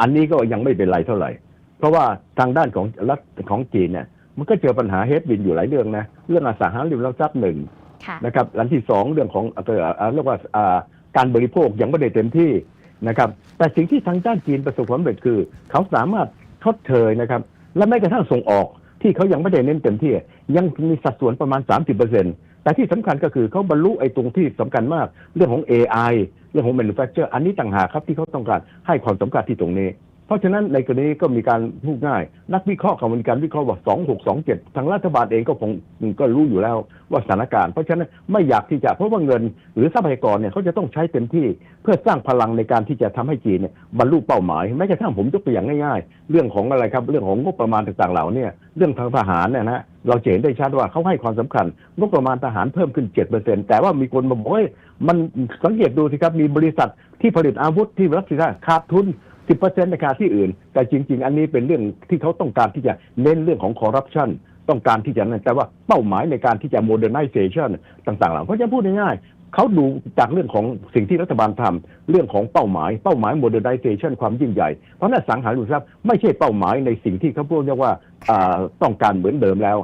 อันนี้ก็ยังไม่เป็นไรเท่าไหร่ เพราะว่าทางด้านของรัฐของจีนเนี่ยมันก็เจอปัญหาเฮดวินอยู่หลายเรื่องนะเรื่องอสังหาริมทรัพย์หนึ่งค่ะนะครับอันที่สองเรื่องของเอ่อเอ่อเรียกว่าอ่าการบริโภคยังไม่ได้เต็มที่นะครับ แต่สิ่งที่ทางด้านจีนประสบความสำเร็จคือ เขาสามารถทดเชยนะครับ และแม้กระทั่งส่งออกที่เขายังไม่ได้เน้นเต็มที่ ยังมีสัดส่วนประมาณ 30%แต่ที่สำคัญก็คือเขาบรรลุไอ้ตรงที่สำคัญมากเรื่องของ AI เรื่องของ manufacture อันนี้ต่างหากครับที่เขาต้องการให้ความสำคัญที่ตรงนี้ เพราะฉะนั้นในกรณีก็มีการพูดง่าย นักวิเคราะห์เขามีการวิเคราะห์ว่า 2627 ทางรัฐบาลเองก็คงก็รู้อยู่แล้วว่าสถานการณ์ เพราะฉะนั้นไม่อยากที่จะเพราะว่าเงิน หรือทรัพยากรเนี่ยเขาจะต้องใช้เต็มที่เพื่อสร้างพลังในการที่จะทำให้จีนเนี่ยบรรลุเป้าหมายแม้กระทั่งผมยกตัวอย่างง่าย ๆ เรื่องของอะไรครับเรื่องของงบประมาณต่างๆเหล่านี่ยเรื่องทางทหารเนี่ยนะ เราจะเห็นได้ชัดว่าเขาให้ความสำคัญงบประมาณทหารเพิ่มขึ้น7%แต่ว่ามีคนมาบอกว่ามันสังเกตดูสิครับมีบริษัทที่ผลิตอาวุธที่รัสเซียขาดทุน10%ในขณะที่อื่น แต่จริง ๆ อันนี้เป็นเรื่องที่เขาต้องการที่จะเน้นเรื่องของคอร์รัปชันต้องการที่จะนั่นแต่ว่าเป้าหมายในการที่จะ modernization ต่างๆเหล่าเพราะฉะนั้พูดง่ายๆเขาดูจากเรื่องของสิ่งที่รัฐบาลทำเรื่องของเป้าหมายเป้าหมาย modernization ความยิ่งใหญ่ เพราะฉะนั้นสังหาริมทรัพย์ไม่ใช่เป้าหมายในสิ่งที่เขาพูดเรียกว่าต้องการเหมือนเดิมแล้ว